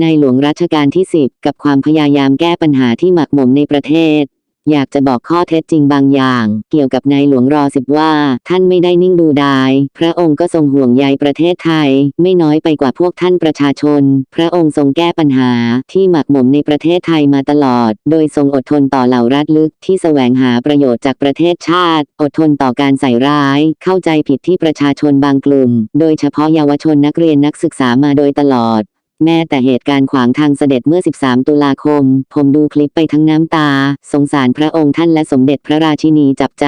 ในหลวงรัชกาลที่ 10 กับความพยายามแก้ปัญหาที่หมักหมมในประเทศ อยากจะบอกข้อเท็จจริงบางอย่าง เกี่ยวกับในหลวงรอสิบว่า ท่านไม่ได้นิ่งดูดาย พระองค์ก็ทรงห่วงใยประเทศไทย ไม่น้อยไปกว่าพวกท่านประชาชน พระองค์ทรงแก้ปัญหาที่หมักหมมในประเทศไทยมาตลอด โดยทรงอดทนต่อเหล่ารัฐลึกที่แสวงหาประโยชน์จากประเทศชาติ อดทนต่อการใส่ร้าย เข้าใจผิดที่ประชาชนบางกลุ่ม โดยเฉพาะเยาวชนนักเรียนนักศึกษามาโดยตลอด แม้แต่เหตุการณ์ขวางทางเสด็จเมื่อ 13 ตุลาคม ผมดูคลิปไปทั้งน้ำตา สงสารพระองค์ท่านและสมเด็จพระราชินีจับใจ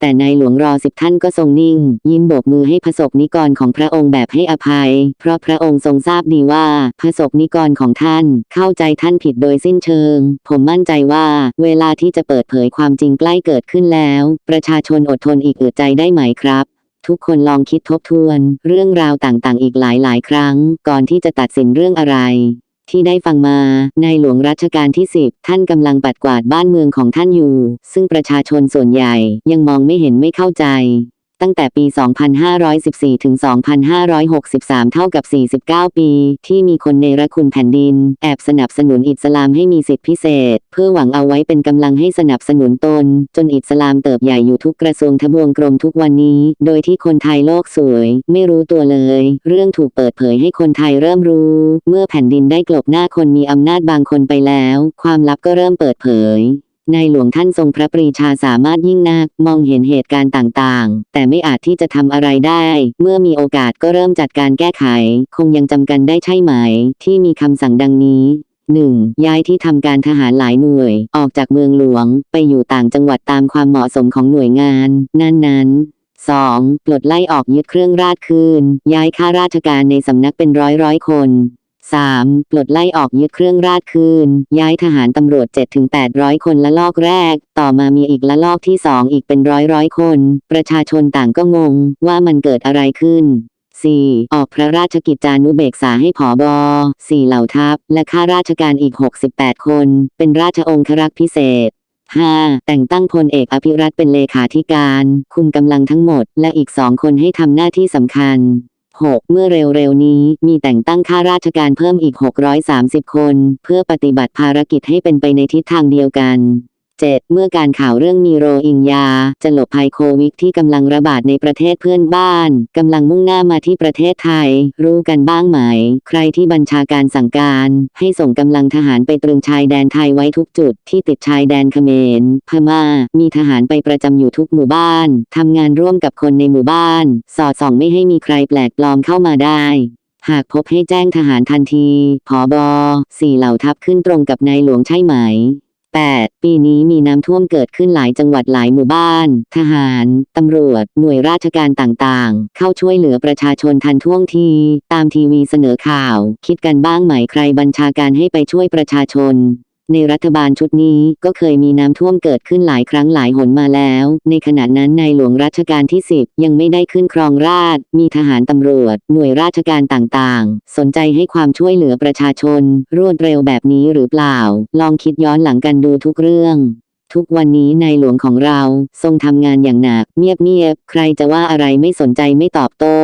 แต่ในหลวงรอสิบท่านก็ทรงนิ่ง ยิ้มโบกมือให้พระสกนิกรของพระองค์แบบให้อภัย เพราะพระองค์ทรงทราบดีว่าพระสกนิกรของท่าน เข้าใจท่านผิดโดยสิ้นเชิง ผมมั่นใจว่าเวลาที่จะเปิดเผยความจริงใกล้เกิดขึ้นแล้ว ประชาชนอดทนอีกอึดใจได้ไหมครับ ทุกคนลองคิดทบทวน เรื่องราวต่างๆ อีกหลายๆ ครั้ง ก่อนที่จะตัดสินเรื่องอะไร ที่ได้ฟังมา ในหลวงรัชกาลที่ 10 ท่านกำลังปัดกวาดบ้านเมืองของท่านอยู่ ซึ่งประชาชนส่วนใหญ่ยังมองไม่เห็นไม่เข้าใจ ตั้งแต่ปี 2514 ถึง 2563 เท่ากับ 49 ปี ที่มีคนในรัคุณแผ่นดิน แอบสนับสนุนอิสลามให้มีสิทธิพิเศษ เพื่อหวังเอาไว้เป็นกำลังให้สนับสนุนตน จนอิสลามเติบใหญ่อยู่ทุกกระทรวงทบวงกรมทุกวันนี้ โดยที่คนไทยโลกสวย ไม่รู้ตัวเลย เรื่องถูกเปิดเผยให้คนไทยเริ่มรู้ เมื่อแผ่นดินได้กลบหน้าคนมีอำนาจบางคนไปแล้ว ความลับก็เริ่มเปิดเผย ในหลวงท่านทรงพระปรีชาสามารถยิ่งนักมองเห็นเหตุการณ์ต่างๆ แต่ไม่อาจที่จะทำอะไรได้ เมื่อมีโอกาสก็เริ่มจัดการแก้ไข คงยังจำกันได้ใช่ไหม ที่มีคำสั่งดังนี้ 1. ย้ายที่ทำการทหารหลายหน่วย ออกจากเมืองหลวง ไปอยู่ต่างจังหวัดตามความเหมาะสมของหน่วยงาน นั้นๆ 2. ปลดไล่ออกยึดเครื่องราชคืน ย้ายข้าราชการในสำนักเป็นร้อยร้อยคน 3. ปลดไล่ออกยึดเครื่องราชคืน ย้ายทหารตำรวจ 7-800 คนละลอกแรก ต่อมามีอีกละลอกที่ 2 อีกเป็นร้อยร้อยคน ประชาชนต่างก็งงว่ามันเกิดอะไรขึ้น 4. ออกพระราชกิจจานุเบกษาให้ผอบอ 4 เหล่าทัพ และข้าราชการอีก 68 คน เป็นราชองครักษ์พิเศษ 5. แต่งตั้งพลเอกอภิรัตเป็นเลขาธิการ คุมกำลังทั้งหมด และอีกสองคนให้ทำหน้าที่สำคัญ 6. เมื่อเร็วๆ นี้มีแต่งตั้งข้าราชการเพิ่มอีก 630 คน เพื่อปฏิบัติภารกิจให้เป็นไปในทิศทางเดียวกัน 7. เมื่อการข่าวเรื่องมีโรอิงญาจะหลบภัยโควิดที่กำลังระบาดในประเทศเพื่อนบ้านกำลังมุ่งหน้ามาที่ประเทศไทย รู้กันบ้างไหม ใครที่บัญชาการสั่งการ ให้ส่งกำลังทหารไปตรึงชายแดนไทยไว้ทุกจุดที่ติดชายแดนเขมร พม่า มีทหารไปประจำอยู่ทุกหมู่บ้านทำงานร่วมกับคนในหมู่บ้าน สอดส่องไม่ให้มีใครแปลกปลอมเข้ามาได้หากพบให้แจ้งทหารทันที ผอบอสี่เหล่าทัพขึ้นตรงกับนายหลวงใช่ไหม 8. ปีนี้มีน้ำท่วมเกิดขึ้นหลายจังหวัดหลายหมู่บ้าน ทหาร ตำรวจ หน่วยราชการต่างๆ เข้าช่วยเหลือประชาชนทันท่วงที ตามทีวีเสนอข่าว คิดกันบ้างไหมใครบัญชาการให้ไปช่วยประชาชน ในรัฐบาลชุดนี้ก็เคยมีน้ำท่วมเกิดขึ้นหลายครั้งหลายหนมาแล้ว ในขณะนั้นในหลวงรัชกาลที่ 10 ยังไม่ได้ขึ้นครองราช มีทหารตำรวจ หน่วยราชการต่างๆ สนใจให้ความช่วยเหลือประชาชน รวดเร็วแบบนี้หรือเปล่า ลองคิดย้อนหลังกันดูทุกเรื่องทุกวันนี้ในหลวงของเราทรงทำงานอย่างหนักเงียบๆใครจะว่าอะไรไม่สนใจไม่ตอบโต้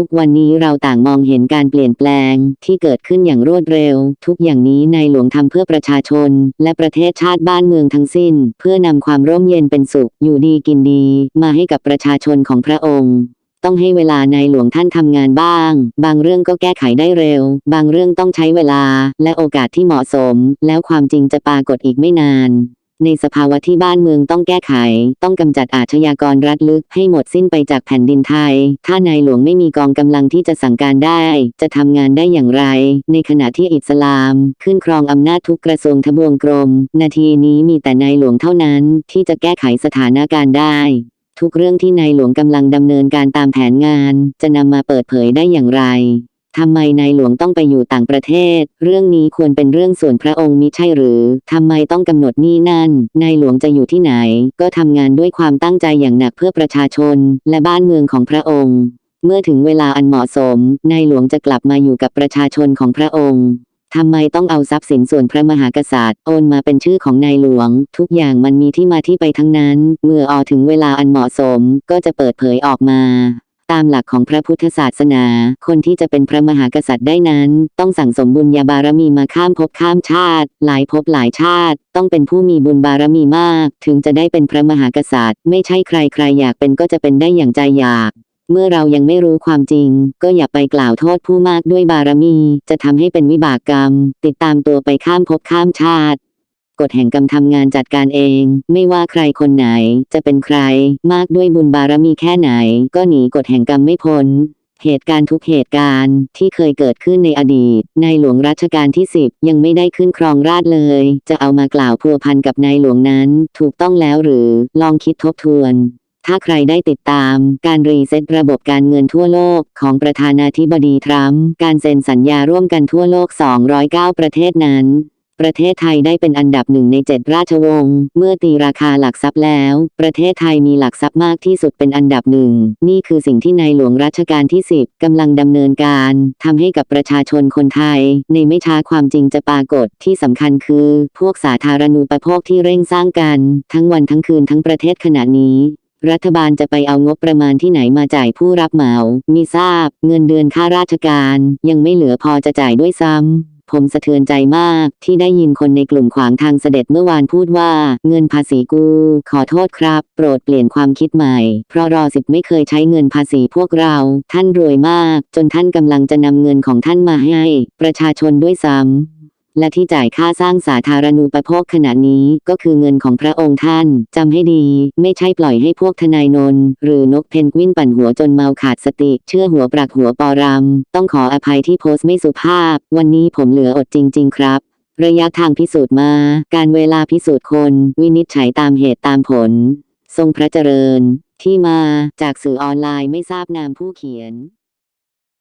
ทุกวันนี้เราต่างมองเห็นการเปลี่ยนแปลงที่เกิดขึ้นอย่างรวดเร็ว ทุกอย่างนี้ในหลวงทำเพื่อประชาชน และประเทศชาติบ้านเมืองทั้งสิ้น เพื่อนำความร่มเย็นเป็นสุข อยู่ดีกินดี มาให้กับประชาชนของพระองค์ ต้องให้เวลาในหลวงท่านทำงานบ้าง บางเรื่องก็แก้ไขได้เร็ว บางเรื่องต้องใช้เวลา และโอกาสที่เหมาะสม แล้วความจริงจะปรากฏอีกไม่นาน ในสภาวะที่บ้านเมืองต้องแก้ไข ต้องกำจัดอาชญากรรัฐลึกให้หมดสิ้นไปจากแผ่นดินไทย ถ้านายหลวงไม่มีกองกำลังที่จะสั่งการได้ จะทำงานได้อย่างไร ในขณะที่อิสลาม ขึ้นครองอำนาจทุกกระทรวงทบวงกรม นาทีนี้มีแต่นายหลวงเท่านั้น ที่จะแก้ไขสถานการณ์ได้ ทุกเรื่องที่นายหลวงกำลังดำเนินการตามแผนงาน จะนำมาเปิดเผยได้อย่างไร ทำไมนายหลวงต้องไปอยู่ต่างประเทศ เรื่องนี้ควรเป็นเรื่องส่วนพระองค์มิใช่หรือทำไมต้องกำหนดนี่นั่น นายหลวงจะอยู่ที่ไหน ก็ทำงานด้วยความตั้งใจอย่างหนักเพื่อประชาชน และบ้านเมืองของพระองค์ เมื่อถึงเวลาอันเหมาะสมนายหลวงจะกลับมาอยู่กับประชาชนของพระองค์ทำไมต้องเอาทรัพย์สินส่วนพระมหากษัตริย์โอนมาเป็นชื่อของนายหลวง ทุกอย่างมันมีที่มาที่ไปทั้งนั้น เมื่อออถึงเวลาอันเหมาะสมก็จะเปิดเผยออกมา ตามหลักของพระพุทธศาสนา คนที่จะเป็นพระมหากษัตริย์ได้นั้น ต้องสั่งสมบุญญาบารมีมาข้ามภพข้ามชาติ หลายภพหลายชาติ ต้องเป็นผู้มีบุญบารมีมาก ถึงจะได้เป็นพระมหากษัตริย์ ไม่ใช่ใครใครอยากเป็นก็จะเป็นได้อย่างใจอยากเมื่อเรายังไม่รู้ความจริง ก็อย่าไปกล่าวโทษผู้มากด้วยบารมี จะทำให้เป็นวิบากกรรม ติดตามตัวไปข้ามภพข้ามชาติ กฎแห่งกรรมทำงานจัดการเอง ไม่ว่าใครคนไหน จะเป็นใคร มากด้วยบุญบารมีแค่ไหน ก็หนีกฎแห่งกรรมไม่พ้นเหตุการณ์ทุกเหตุการณ์ที่เคยเกิดขึ้นในอดีต ในหลวงรัชกาลที่ 10 ยังไม่ได้ขึ้นครองราชเลย จะเอามากล่าวพัวพันกับนายหลวงนั้น ถูกต้องแล้วหรือลองคิดทบทวน ถ้าใครได้ติดตาม การรีเซ็ตระบบการเงินทั่วโลกของประธานาธิบดีทรัมป์การเซ็นสัญญาร่วมกันทั่วโลก 209 ประเทศนั้น ประเทศไทยได้เป็นอันดับหนึ่งในเจ็ดราชวงศ์เมื่อตีราคาหลักทรัพย์แล้ว ประเทศไทยมีหลักทรัพย์มากที่สุดเป็นอันดับหนึ่งนี่คือสิ่งที่ในหลวงรัชกาลที่ 10กำลังดำเนินการทำให้กับประชาชนคนไทย ในไม่ช้าความจริงจะปรากฏที่สำคัญคือ พวกสาธารณูปโภคที่เร่งสร้างกัน ทั้งวันทั้งคืนทั้งประเทศขณะนี้รัฐบาลจะไปเอางบประมาณที่ไหนมาจ่ายผู้รับเหมา มีทราบ เงินเดือนค่าราชการ ยังไม่เหลือพอจะจ่ายด้วยซ้ำ ผมสะเทือนใจมากที่ได้ยินคนในกลุ่มขวางทางเสด็จเมื่อวานพูดว่า เงินภาษีกู ขอโทษครับ โปรดเปลี่ยนความคิดใหม่ เพราะรอสิบไม่เคยใช้เงินภาษีพวกเรา ท่านรวยมาก จนท่านกำลังจะนำเงินของท่านมาให้ ประชาชนด้วยซ้ำ และที่จ่ายค่าสร้างสาธารณูปโภคขณะนี้ก็คือเงินของพระองค์ท่าน จำให้ดี ไม่ใช่ปล่อยให้พวกทนายนนหรือนกเพนกวินปั่นหัวจนเมาขาดสติ เชื่อหัวปรักหัวปอรำต้องขออภัยที่โพสต์ไม่สุภาพ วันนี้ผมเหลืออดจริง ๆ ครับระยะทางพิสูจน์มา การเวลาพิสูจน์คน วินิจฉัยตามเหตุตามผล ทรงพระเจริญ ที่มาจากสื่อออนไลน์ไม่ทราบนามผู้เขียน